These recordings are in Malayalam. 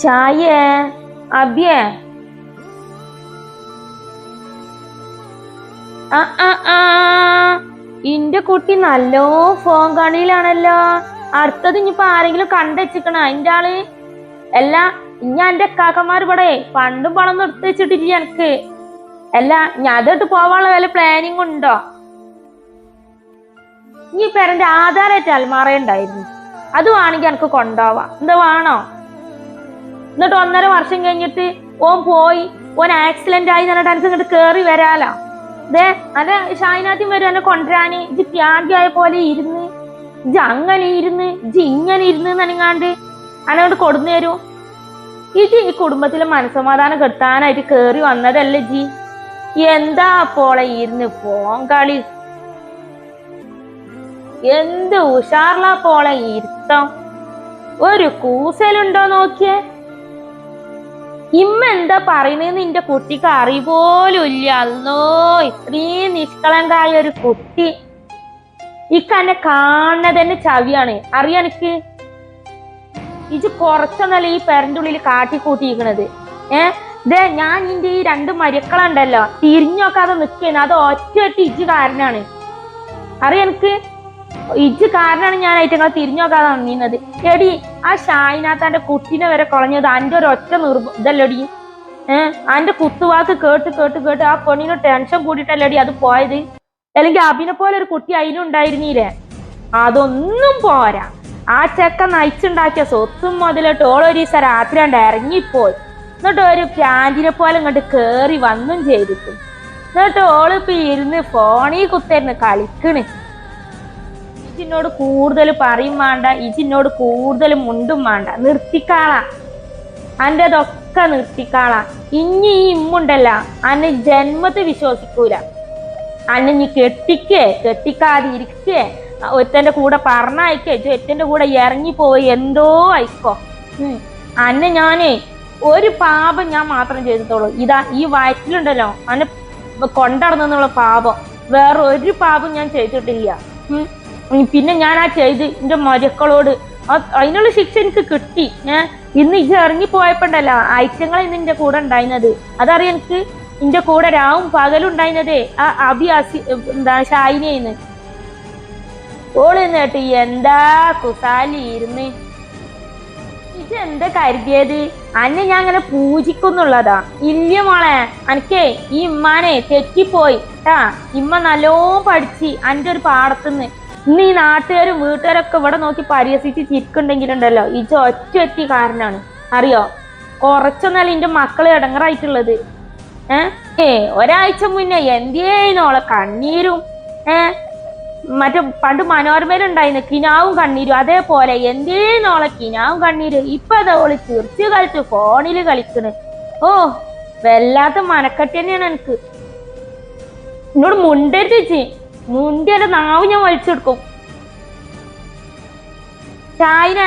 ഷായേ അബിയേ ആ ആ ആ. ഇന്റെ കുട്ടി നല്ലോ ഫോൺ കണിയിലാണല്ലോ അടുത്തത് ഇനിയിപ്പോ ആരെങ്കിലും കണ്ടുവച്ചിക്കണ അതിന്റെ ആൾ? അല്ല ഇനി എന്റെ കാക്കമാർ ഇവിടെ പണ്ടും പണം എടുത്ത് വെച്ചിട്ടില്ല എനിക്ക്. അല്ല ഞാൻ അതോട്ട് പോവാനുള്ള വല്ല പ്ലാനിങ് ഉണ്ടോ? ഇനി ഇപ്പൊ എന്റെ ആധാരമായിട്ട് അൽമാറ ഉണ്ടായിരുന്നു. അത് വേണമെങ്കിൽ എനിക്ക് കൊണ്ടുപോവാം. എന്താ വേണോ? എന്നിട്ട് ഒന്നര വർഷം കഴിഞ്ഞിട്ട് ഓൻ പോയി. ഓൻ ആക്സിഡന്റ് ആയി എന്നിട്ട് എനിക്ക് ഇങ്ങോട്ട് കേറി വരാലോ. ദേ അല്ല ഷായിനാദ്യം വരും എന്നെ കൊണ്ടുവരാന്. ഇജ് ത്യാഗിയായ പോലെ ഇരുന്ന് ഇജ് അങ്ങനെ ഇരുന്ന് ഇജ് ഇങ്ങനെ ഇരുന്ന് നനങ്ങാണ്ട് അനോട് കൊടുന്നു തരൂ. ഇജ് ഈ കുടുംബത്തിലെ മനസമാധാനം കെട്ടാനായിട്ട് കേറി വന്നതല്ലേ ജി എന്താ അപ്പോളെ ഇരുന്ന് ഫോൺ കളി? എന്ത് ഉഷാറിലാ പോളെ ഇരുത്തം? ഒരു കൂസലുണ്ടോ നോക്കിയേ? ഇമ്മ എന്താ പറയുന്നത് നിന്റെ കുട്ടിക്ക് അറിപോലും ഇല്ല. അല്ലോ ഇത്രയും നിഷ്കളങ്കായ ഒരു കുട്ടി. ഇക്കന്നെ കാണുന്നത് തന്നെ ചവിയാണ്. അറിയാനിക്ക് ഇത് കുറച്ചൊന്നല്ല ഈ പെരന്റെ ഉള്ളിൽ കാട്ടിക്കൂട്ടിയിരിക്കണത്. ഏ? ദേ ഞാൻ നിന്റെ ഈ രണ്ട് മരുക്കളുണ്ടല്ലോ. തിരിഞ്ഞു നോക്കാതെ നിൽക്കുന്നത് അത് ഒറ്റ ഒറ്റ ഇജ് കാരനാണ്. അറിയാനിക്ക് ഇജ്ജ് കാരണമാണ് ഞാൻ ഐറ്റങ്ങളെ തിരിഞ്ഞു നോക്കാതെ നിന്നത് എടി ആ ഷായിനാത്താന്റെ കുട്ടിനെ വരെ കുളഞ്ഞത് അന്റെ ഒരു ഒറ്റ നിർബ ഇതല്ലടി. ഏഹ് അന്റെ കുത്തുവാക്ക് കേട്ട് കേട്ട് കേട്ട് ആ പെണ്ണിന് ടെൻഷൻ കൂടിയിട്ടല്ലടി അത് പോയത്. അല്ലെങ്കിൽ അഭിനെ പോലെ ഒരു കുട്ടി അതിനും ഉണ്ടായിരുന്നീലേ അതൊന്നും പോരാ. ആ ചെക്ക നയിച്ചുണ്ടാക്കിയ സ്വത്തും മുതലിട്ട് ഓളൊരീസ രാത്രി കണ്ട് ഇറങ്ങിപ്പോയി. എന്നിട്ട് ഒരു പ്രാന്തിനെ പോലെ ഇങ്ങോട്ട് കേറി വന്നും ചെയ്തിട്ടു. എന്നിട്ട് ഓളിപ്പോ ഇരുന്ന് ഫോണിൽ കുത്തിരുന്ന് കളിക്കണ്. ഇജിന്നോട് കൂടുതൽ പറയും വേണ്ട ഇജിന്നോട് കൂടുതൽ മുണ്ടും വേണ്ട നിർത്തിക്കാളാ. അന്റെതൊക്കെ നിർത്തിക്കാളാ. ഇനി ഈ ഇമ്മുണ്ടല്ല അന്നെ ജന്മത്തെ വിശ്വസിക്കൂല. അന്നെ നീ കെട്ടിക്കേ കെട്ടിക്കാതെ ഇരിക്കേ ഒരുത്തന്റെ കൂടെ പറഞ്ഞയക്കേ ഒറ്റന്റെ കൂടെ ഇറങ്ങിപ്പോയി എന്തോ ആയിക്കോ. അന്നെ ഞാനേ ഒരു പാപം ഞാൻ മാത്രം ചെയ്തിട്ടുള്ളൂ. ഇതാ ഈ വയറ്റിലുണ്ടല്ലോ അന്നെ കൊണ്ടടന്നുള്ള പാപം. വേറെ ഒരു പാപം ഞാൻ ചെയ്തിട്ടില്ല. പിന്നെ ഞാൻ ആ ചെയ്ത് എന്റെ മരുക്കളോട് അതിനുള്ള ശിക്ഷ എനിക്ക് കിട്ടി. ഞാൻ ഇന്ന് ഇജ് ഇറങ്ങിപ്പോയപ്പോണ്ടല്ല ആഴ്ചങ്ങൾ ഇന്ന് എന്റെ കൂടെ ഉണ്ടായിരുന്നത് അതറിയാം എനിക്ക്? എന്റെ കൂടെ രാവും പകലും ഉണ്ടായിരുന്നതേ ആ അഭി അസി എന്താ ഷായിനെന്ന് ഓൾ എന്നിട്ട് എന്താ കുസാലി ഇരുന്ന്? ഇത് എന്താ കരുതിയത്? അന്നെ ഞാൻ അങ്ങനെ പൂജിക്കുന്നുള്ളതാ. ഇല്ല മോളെ അനക്കേ ഈ ഇമ്മാനെ തെറ്റിപ്പോയി. ആ ഇമ്മ നല്ലോ പഠിച്ച് അന്റെ ഒരു പാടത്തുനിന്ന് ഇന്ന് ഈ നാട്ടുകാരും വീട്ടുകാരൊക്കെ ഇവിടെ നോക്കി പരിഹസിച്ച് ചിരിക്കുണ്ടെങ്കിലുണ്ടല്ലോ ഇജ ഒറ്റ ഒറ്റ കാരനാണ്. അറിയോ? കുറച്ചൊന്നല്ല എന്റെ മക്കൾ ഇടങ്ങറായിട്ടുള്ളത്. ഏ? ഒരാഴ്ച മുന്നേ എന്തേനോളെ കണ്ണീരും ഏ? മറ്റേ പണ്ട് മനോരമയിലുണ്ടായിരുന്നു കിനാവും കണ്ണീരും അതേപോലെ എന്തേനോളെ കിനാവും കണ്ണീരും? ഇപ്പൊ അതാ ഓൾ ചിറിച്ച് കളിച്ചു ഫോണിൽ കളിക്കണ്. ഓ വല്ലാത്ത മനക്കെട്ട് തന്നെയാണ് എനിക്ക്. എന്നോട് മുണ്ടരുത് മുണ്ടിയുടെ നാവ് ഞാൻ വലിച്ചെടുക്കും. ചായന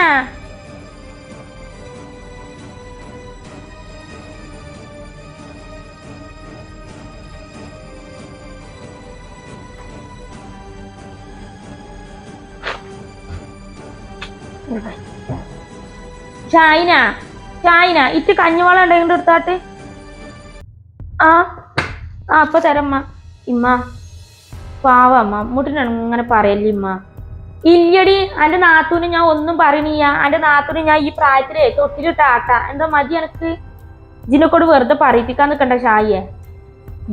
ചായന ചായന ഇറ്റ് കഞ്ഞിവെള്ളം ഉണ്ടെങ്കിൽ എടുത്താട്ട്. ആ ആ അപ്പൊ തരമ്മ ഇമ്മ. പാവമ്മ മുട്ടിനാണ് ഇങ്ങനെ പറയല്ലേ ഇല്ലടി അന്റെ നാത്തൂന് ഞാൻ ഒന്നും പറയണില്ല. അന്റെ നാത്തൂന് ഞാൻ ഈ പ്രായത്തിലേ തൊട്ടിലിട്ടാട്ട എന്താ മതി എനിക്ക്? ഇതിനെക്കൂടെ വെറുതെ പറയിപ്പിക്കാൻ നിക്കണ്ട ഷായിയെ.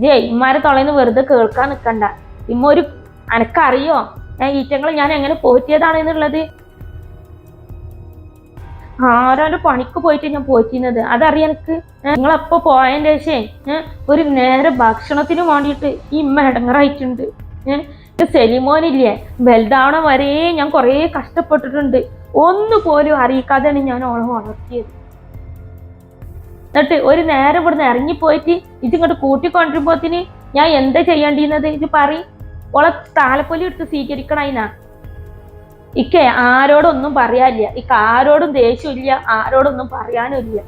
ജേ ഇമ്മാരെ തൊളയിന്ന് വെറുതെ കേൾക്കാൻ നിക്കണ്ട. ഇമ്മ ഒരു അനക്കറിയോ? ഞാൻ ഈറ്റങ്ങൾ ഞാൻ എങ്ങനെ പോറ്റിയതാണ് എന്നുള്ളത്? ആരാന്റെ പണിക്ക് പോയിട്ട് ഞാൻ പോറ്റിന്നത്. അതറിയാം എനിക്ക്? നിങ്ങളെപ്പോ പോയതിന്റെ ശേഷം ഒരു നേരെ ഭക്ഷണത്തിന് വേണ്ടിയിട്ട് ഈ ഇമ്മ ഇടങ്ങറായിട്ടുണ്ട് സെലിമോനില്ലേ? വലുതാവണ വരെ ഞാൻ കുറേ കഷ്ടപ്പെട്ടിട്ടുണ്ട്. ഒന്നു പോലും അറിയിക്കാതെയാണ് ഞാൻ ഓളെ വളർത്തിയത്. എന്നിട്ട് ഒരു നേരം ഇവിടുന്ന് ഇറങ്ങിപ്പോയിട്ട് ഇതിങ്ങോട്ട് കൂട്ടിക്കൊണ്ടിരുമ്പോത്തിന് ഞാൻ എന്താ ചെയ്യേണ്ടിയിരുന്നത്? ഇത് പറ ഓളെ താലപ്പൊലി എടുത്ത് സ്വീകരിക്കണതിനാ ഇക്കെ ആരോടൊന്നും പറയാനില്ല. ഇക്ക ആരോടും ദേഷ്യമില്ല ആരോടൊന്നും പറയാനും ഇല്ല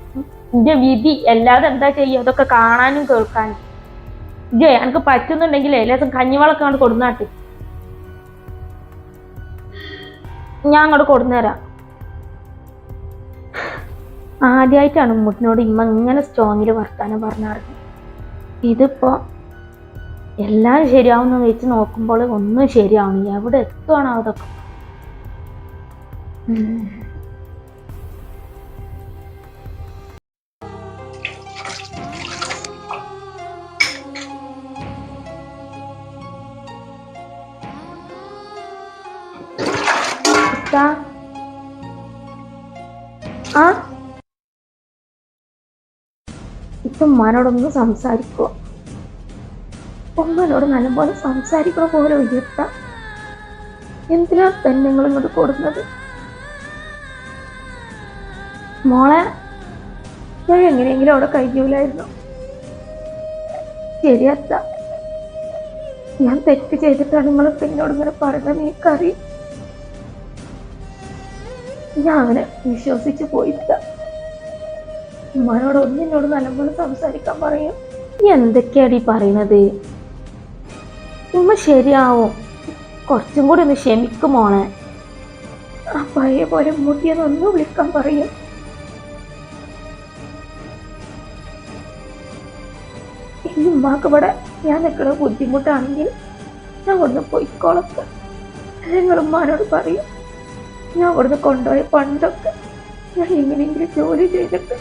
എന്റെ വിധി അല്ലാതെ എന്താ ചെയ്യുക അതൊക്കെ കാണാനും കേൾക്കാനും. ഇജേ എനിക്ക് പറ്റുന്നുണ്ടെങ്കിലേ ലേസം കഞ്ഞിവളൊക്കെ അങ്ങോട്ട് കൊടുന്നാട്ട്. ഞാൻ അങ്ങോട്ട് കൊടുന്നുതരാം ആദ്യമായിട്ടാണ് ഉമ്മൂട്ടിനോട് ഇമ്മ ഇങ്ങനെ സ്ട്രോങ്ങിൽ വർത്താനം പറഞ്ഞറിഞ്ഞു ഇതിപ്പോ എല്ലാം ശരിയാവുന്ന വെച്ച് നോക്കുമ്പോൾ ഒന്നും ശരിയാവുന്നില്ല എവിടെ എത്തുവാണോ അതൊക്കെ. ഇത്താ. ആ? ഇപ്പൊ ഉമ്മാനോടൊന്ന് സംസാരിക്കുവോ? ഉമ്മനോട് നല്ലപോലെ സംസാരിക്കണ പോലെ ഉയർത്ത. എന്തിനാ തന്നെ നിങ്ങൾ ഇങ്ങോട്ട് കൊടുക്കുന്നത്? മോളെ ഞാൻ എങ്ങനെയെങ്കിലും അവിടെ കഴിയൂലായിരുന്നു ശരിയത്ത. ഞാൻ തെറ്റ് ചെയ്തിട്ടാണ് നിങ്ങൾ എന്നോട് ഇങ്ങനെ പറയുന്നത്. എനിക്കറിയാം. ഞാൻ അവനെ വിശ്വസിച്ച് പോയില്ല ഉമ്മാനോട് ഒന്നിനോട് നല്ലപോലെ സംസാരിക്കാൻ പറയും. നീ എന്തൊക്കെയാടി പറയണത് ഉമ്മ ശരിയാവും. കുറച്ചും കൂടി ഒന്ന് ക്ഷമിക്കും ആ പഴയ പോലെ മുട്ടിയതൊന്നും വിളിക്കാൻ പറയും. ഇനി ഉമ്മാക്ക് ഇവിടെ ഞാൻ നിൽക്കുന്ന ബുദ്ധിമുട്ടാണെങ്കിൽ ഞാൻ ഒന്ന് പോയിക്കോളത്ത് നിങ്ങൾ ഉമ്മാനോട് പറയും? ഞാൻ അവിടുന്ന് കൊണ്ടുപോയ. പണ്ടൊക്കെ ഞാൻ എങ്ങനെയെങ്കിലും ജോലി ചെയ്തിട്ട്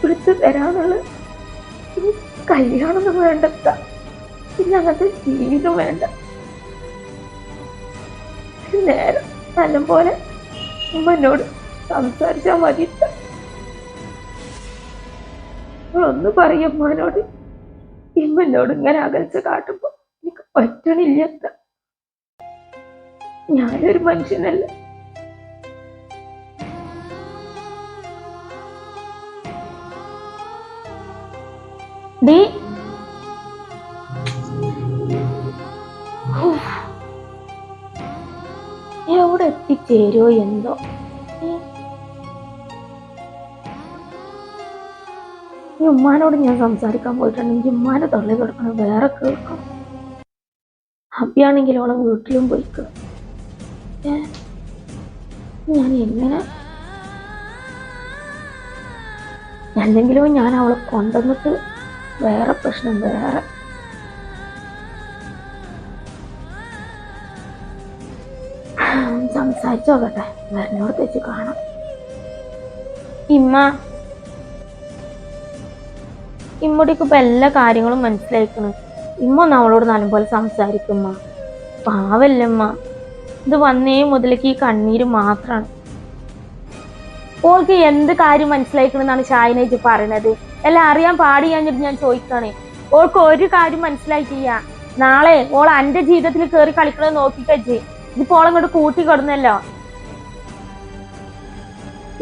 വിളിച്ചു തരാനുള്ള കല്യാണമൊന്നും വേണ്ടത്ത പിന്നെ അങ്ങനത്തെ ജീവിതം വേണ്ട. നേരം നല്ലപോലെ ഉമ്മനോട് സംസാരിച്ചാൽ മതി ഒന്ന് പറയും ഉമ്മനോട് ഇമ്മനോട് ഇങ്ങനെ അകൽച്ച കാട്ടുമ്പോ എനിക്ക് പറ്റണില്ല. ഞാനൊരു മനുഷ്യനല്ല. ഡി എവിടെ എത്തിച്ചേരോ എന്തോ. ഈ ഉമ്മാനോട് ഞാൻ സംസാരിക്കാൻ പോയിട്ടുണ്ടെങ്കിൽ ഉമ്മാനെ തള്ളി കിടക്കണം വേറെ കേൾക്കണം. ഹബിയാണെങ്കിൽ ഓളം വീട്ടിലും പോയിക്കണം ഏ ഞാൻ എങ്ങനെ അല്ലെങ്കിലും ഞാൻ അവളെ കൊണ്ടുവന്നിട്ട് വേറെ പ്രശ്നം വേറെ. സംസാരിച്ചു നോക്കട്ടെ. വരുന്നോടത്ത് വെച്ച് കാണാം. ഇമ്മ. ഇമ്മടിക്ക് ഇപ്പൊ എല്ലാ കാര്യങ്ങളും മനസ്സിലാക്കണം ഇമ്മ ഒന്ന് അവളോട് നല്ലപോലെ സംസാരിക്കുമ്മ പാവല്ലമ്മ ഇത് വന്നേ മുതലേക്ക് ഈ കണ്ണീര് മാത്രമാണ് ഓൾക്ക് എന്ത് കാര്യം മനസ്സിലാക്കണമെന്നാണ് ഷായനേജ് പറയണത്. എല്ലാം അറിയാൻ പാടി കഴിഞ്ഞിട്ട് ഞാൻ ചോദിക്കണേ. ഓൾക്ക് ഒരു കാര്യം മനസ്സിലാക്കിയ നാളെ ഓൾ എന്റെ ജീവിതത്തിൽ കയറി കളിക്കണത് നോക്കിക്കച്ച് ഇതിപ്പോ ഓളങ്ങോട്ട് കൂട്ടി കൊടുന്നല്ലോ.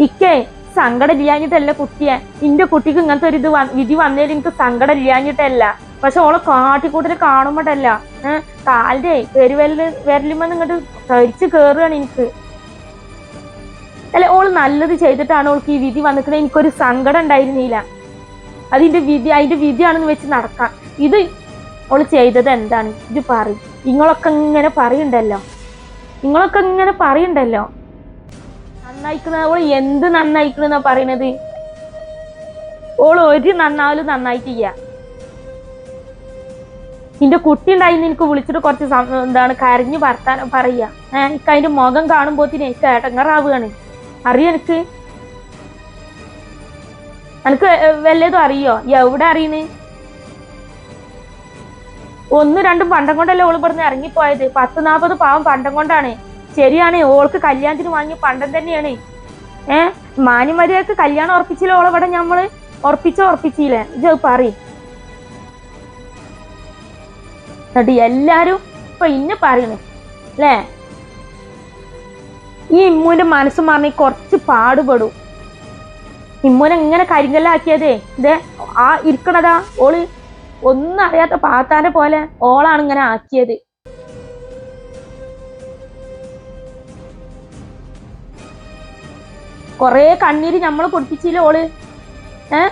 ഇക്കേ സങ്കടം ഇല്ലാഞ്ഞിട്ടല്ല കുട്ടിയെ. ഇന്റെ കുട്ടിക്ക് ഇങ്ങനത്തെ ഒരു ഇത് വിധി വന്നതിൽ എനിക്ക് സങ്കടം ഇല്ലാഞ്ഞിട്ടല്ല പക്ഷെ ഓളെ കാട്ടിക്കൂട്ടിൽ കാണുമ്പോട്ടല്ല ഏഹ് കാലിന്റെ പെരുവരൽ വിരലുമെന്ന് ഇങ്ങോട്ട് കഴിച്ച് കേറുകയാണ് എനിക്ക്. അല്ലെ ഓൾ നല്ലത് ചെയ്തിട്ടാണ് ഓൾക്ക് ഈ വിധി വന്നിട്ട് എനിക്കൊരു സങ്കടം ഉണ്ടായിരുന്നില്ല. അതിന്റെ വിധി അതിന്റെ വിധിയാണെന്ന് വെച്ച് നടക്കാം. ഇത് ഓൾ ചെയ്തത് എന്താണ്? ഇത് പറയും. നിങ്ങളൊക്കെ ഇങ്ങനെ പറയണ്ടല്ലോ? നിങ്ങളൊക്കെ ഇങ്ങനെ പറയണ്ടല്ലോ? നന്നായിക്കുന്ന ഓൾ എന്ത് നന്നായിക്കണെന്നാ പറയണത്? ഓൾ ഒരു നന്നാവലും നന്നായിട്ടില്ല. നിന്റെ കുട്ടി ഉണ്ടായിന്ന് എനിക്ക് വിളിച്ചിട്ട് കുറച്ച് എന്താണ് കരഞ്ഞു വർത്താനം പറയാ ഏഹ് എനിക്ക് അതിന്റെ മുഖം കാണുമ്പോത്തിന് എനിക്ക് ഏട്ടങ്ങറാവുകയാണ് അറിയോ എനിക്ക് എനിക്ക് വല്ലതും അറിയോ? എവിടെ അറിയണ് ഒന്ന് രണ്ടും പണ്ടം കൊണ്ടല്ലേ ഓൾ പറഞ്ഞ് ഇറങ്ങിപ്പോയത്? പത്ത് നാൽപ്പത് പാവം പണ്ടം കൊണ്ടാണ്. ശരിയാണ് ഓൾക്ക് കല്യാണത്തിന് വാങ്ങിയ പണ്ടം തന്നെയാണ്. ഏഹ് മാന്യമര്യാദക്ക് കല്യാണം ഉറപ്പിച്ചില്ല ഓളെ ഇവിടെ ഞമ്മൾ? ഉറപ്പിച്ചോ ഉറപ്പിച്ചില്ലേ? ഇത് പറയും. എന്നിട്ട് എല്ലാരും ഇപ്പൊ ഇന്നെ പറയണേ അല്ലേ? ഈ ഇമ്മുവിന്റെ മനസ്സ് മാറി കുറച്ച് പാടുപെടും. ഇമ്മുനെ ഇങ്ങനെ കരിങ്കല്ലാക്കിയതേ ഇതേ ആ ഇരിക്കണതാ ഓൾ ഒന്നും അറിയാത്ത പാത്താനെ പോലെ ഓളാണ് ഇങ്ങനെ ആക്കിയത്. കൊറേ കണ്ണീര് ഞമ്മൾ പൊടിപ്പിച്ചില്ല ഓൾ? ഏ?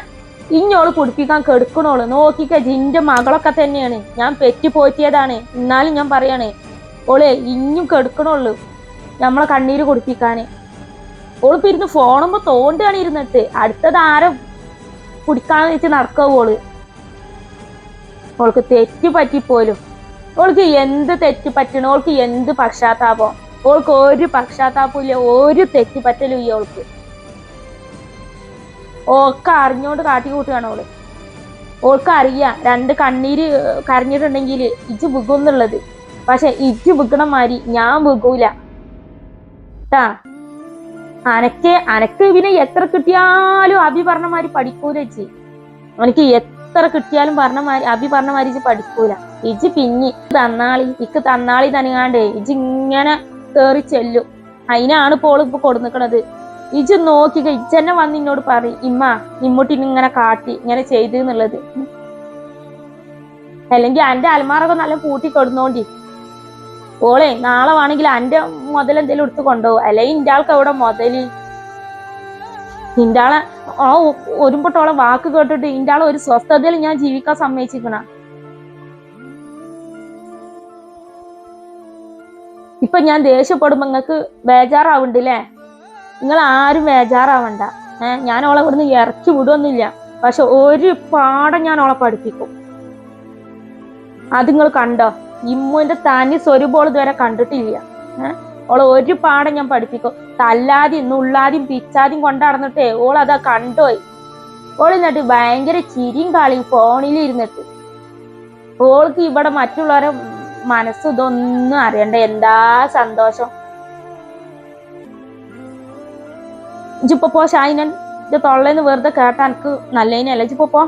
ഇഞ്ഞോൾ കുടിപ്പിക്കാൻ കെടുക്കണോൾ. നോക്കിക്ക ജിന്റെ മകളൊക്കെ തന്നെയാണ്. ഞാൻ പെറ്റി പോറ്റിയതാണ് എന്നാലും ഞാൻ പറയണേ ഓളെ ഇഞ്ഞും കെടുക്കണുള്ളു നമ്മളെ കണ്ണീര് കുടിപ്പിക്കാന്. ഓളിപ്പോ ഇരുന്ന് ഫോണുമ്പോ തോണ്ടാണ് ഇരുന്നിട്ട്. അടുത്തത് ആരെ കുടിക്കാന്ന് വെച്ച് നടക്കാവൂ ഓൾ. ഓൾക്ക് തെറ്റ് പറ്റിപ്പോലും. ഓൾക്ക് എന്ത് തെറ്റ് പറ്റണ ഓൾക്ക് എന്ത് പക്ഷാത്താപം. ഓൾക്ക് ഒരു പക്ഷാത്താപവും ഇല്ല ഒരു തെറ്റ് പറ്റലും ഈ ഓൾക്ക്. ഓക്കെ അറിഞ്ഞോണ്ട് കാട്ടി കൂട്ടുകയാണ് ഓൾ. ഓൾക്ക് അറിയാം രണ്ട് കണ്ണീര് കരഞ്ഞിട്ടുണ്ടെങ്കിൽ ഇജ് ബുക്കുന്നുള്ളത് പക്ഷെ ഇജ് ബുക്കണ മാതിരി ഞാൻ ബുക്കൂല ട്ടാ. അനക്ക് അനക്ക് പിന്നെ എത്ര കിട്ടിയാലും അഭി പറഞ്ഞ മാതിരി പഠിക്കൂല ഇജ്ജ്. എനിക്ക് എത്ര കിട്ടിയാലും പറഞ്ഞ മാതിരി അഭി പറഞ്ഞ മാതിരി ഇജ്ജ് പഠിക്കൂല. ഇജ്ജ് പിഞ്ഞി തന്നാളി ഇക്ക് തന്നാളി തനിങ്ങാണ്ടേ ഇജ്ജ് ഇങ്ങനെ കേറി ചെല്ലും. അതിനാണ് ഇപ്പോൾ ഇപ്പൊ കൊടുന്നിക്കണത്. ഇജ് നോക്കിക്ക ഇജ്ജന്നെ വന്ന് എന്നോട് പറയും ഇമ്മ ഇമ്മൂട്ടി ഇങ്ങനെ കാട്ടി ഇങ്ങനെ ചെയ്തു എന്നുള്ളത്. അല്ലെങ്കിൽ എന്റെ അലമാറൊക്കെ നല്ല പൂട്ടി കൊടുന്നോണ്ടി ഓളെ നാളെ വേണമെങ്കിൽ അന്റെ മുതൽ എന്തെങ്കിലും എടുത്ത് കൊണ്ടുപോകും. അല്ലെങ്കിൽ ഇന്റെ ആൾക്ക് എവിടെ മുതൽ? ഇന്റെ ആളെ ആ ഒരുമ്പോട്ടോളം വാക്ക് കേട്ടിട്ട് ഇന്റെ ആളെ ഒരു സ്വസ്ഥതയിൽ ഞാൻ ജീവിക്കാൻ സമ്മതിച്ചിരിക്കണ. ഇപ്പൊ ഞാൻ ദേഷ്യപ്പെടുമ്പോ നിങ്ങക്ക് ബേജാറാവുണ്ടല്ലേ? നിങ്ങൾ ആരും ബേജാറാവണ്ട. ഏഹ് ഞാൻ ഓളെ ഇവിടുന്ന് ഇറക്കി വിടുവൊന്നുമില്ല. പക്ഷെ ഒരു പാഠം ഞാൻ ഓളെ പഠിപ്പിക്കും. അത് നിങ്ങൾ കണ്ടോ? ഇമ്മുവിന്റെ തനി സ്വരൂപോൾ ഇതുവരെ കണ്ടിട്ടില്ല. ഏഹ് ഓളെ ഒരു പാഠം ഞാൻ പഠിപ്പിക്കും. തല്ലാതെയും നുള്ളാതെയും പിച്ചാതെയും കൊണ്ടടന്നിട്ടേ ഓൾ അതാ കണ്ടോയി. ഓൾ എന്നിട്ട് ഭയങ്കര ചിരിയും കളിയും ഫോണിൽ ഇരുന്നിട്ട്. ഓൾക്ക് ഇവിടെ മറ്റുള്ളവരെ മനസ്സ് ഇതൊന്നും അറിയണ്ട. എന്താ സന്തോഷം? ഇജിപ്പോ പോ ഷായിനൻ ഇത് തൊള്ളേന്ന് വെറുതെ കേട്ടാ എനിക്ക് നല്ലതിനല്ല ഇജിപ്പോ പോ.